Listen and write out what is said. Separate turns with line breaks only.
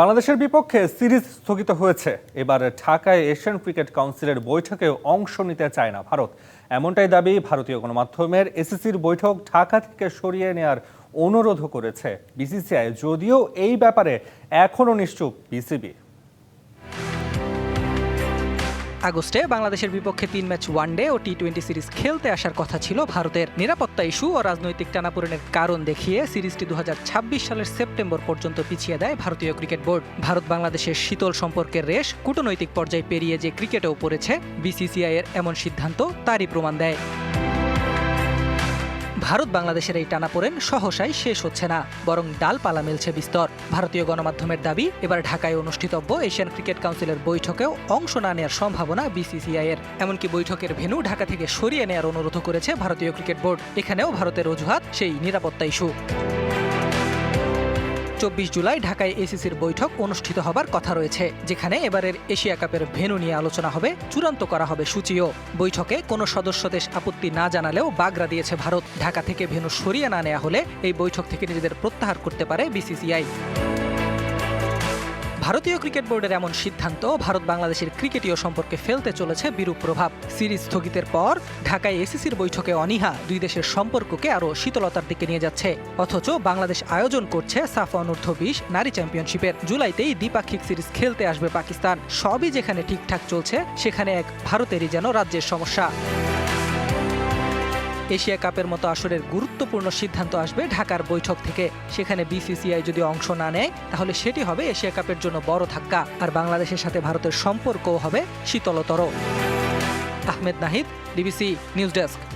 বাংলাদেশের বিপক্ষে সিরিজ স্থগিত হয়েছে। এবার ঢাকায় এশিয়ান ক্রিকেট কাউন্সিলের বৈঠকে অংশ নিতে চায় না ভারত। এমনটাই দাবি ভারতীয় গণমাধ্যমের এসিসির বৈঠক ঢাকা থেকে সরিয়ে নেয়ার অনুরোধ করেছে বিসিসিআই। যদিও এই ব্যাপারে এখনও নিশ্চুপ বিসিবি।
আগস্টে বাংলাদেশের বিপক্ষে তিন ম্যাচ ওয়ানডে ও টি টোয়েন্টি সিরিজ খেলতে আসার কথা ছিল ভারতের নিরাপত্তা ইস্যু ও রাজনৈতিক টানাপোড়েনের কারণ দেখিয়ে সিরিজটি দু হাজার ছাব্বিশ সালের সেপ্টেম্বর পর্যন্ত পিছিয়ে দেয় ভারতীয় ক্রিকেট বোর্ড। ভারত বাংলাদেশের শীতল সম্পর্কের রেশ, কূটনৈতিক পর্যায়ে পেরিয়ে যে ক্রিকেটেও পড়েছে বিসিসিআই এর এমন সিদ্ধান্ত তারই প্রমাণ দেয়। ভারত বাংলাদেশের এই টানাপোড়েন সহসাই শেষ হচ্ছে না, বরং ডালপালা মেলছে বিস্তর। ভারতীয় গণমাধ্যমের দাবি, এবার ঢাকায় অনুষ্ঠিতব্য এশিয়ান ক্রিকেট কাউন্সিলের বৈঠকেও অংশ না নেওয়ার সম্ভাবনা বিসিসিআই এর। এমনকি বৈঠকের ভেন্যু ঢাকা থেকে সরিয়ে নেওয়ার অনুরোধ করেছে ভারতীয় ক্রিকেট বোর্ড। এখানেও ভারতের অজুহাত সেই নিরাপত্তা ইস্যু। চব্বিশ জুলাই ঢাকায় এসিসির বৈঠক অনুষ্ঠিত হবার কথা রয়েছে, যেখানে এবারের এশিয়া কাপের ভেনু নিয়ে আলোচনা হবে, চূড়ান্ত করা হবে সূচিও। বৈঠকে কোনো সদস্য দেশ আপত্তি না জানালেও বাগড়া দিয়েছে ভারত। ঢাকা থেকে ভেনু সরিয়ে না নেওয়া হলে এই বৈঠক থেকে নিজেদের প্রত্যাহার করতে পারে বিসিসিআই। ভারতীয় ক্রিকেট বোর্ডের এমন সিদ্ধান্ত ভারত বাংলাদেশের ক্রিকেটীয় সম্পর্কে ফেলতে চলেছে বিরূপ প্রভাব। সিরিজ স্থগিতের পর ঢাকায় এসিসির বৈঠকে অনীহা দুই দেশের সম্পর্ককে আরও শীতলতার দিকে নিয়ে যাচ্ছে। অথচ বাংলাদেশ আয়োজন করছে সাফ অনূর্ধ্ব বিশ নারী চ্যাম্পিয়নশিপের। জুলাইতেই দ্বিপাক্ষিক সিরিজ খেলতে আসবে পাকিস্তান। সবই যেখানে ঠিকঠাক চলছে, সেখানে এক ভারতেরই যেন রাজ্যের সমস্যা। এশিয়া কাপের মতো আসরের গুরুত্বপূর্ণ সিদ্ধান্ত আসবে ঢাকার বৈঠক থেকে। সেখানে বিসিসিআই যদি অংশ না নেয়, তাহলে সেটি হবে এশিয়া কাপের জন্য বড় ধাক্কা। আর বাংলাদেশের সাথে ভারতের সম্পর্কও হবে শীতলতর। Ahmed Nahid DBC news desk.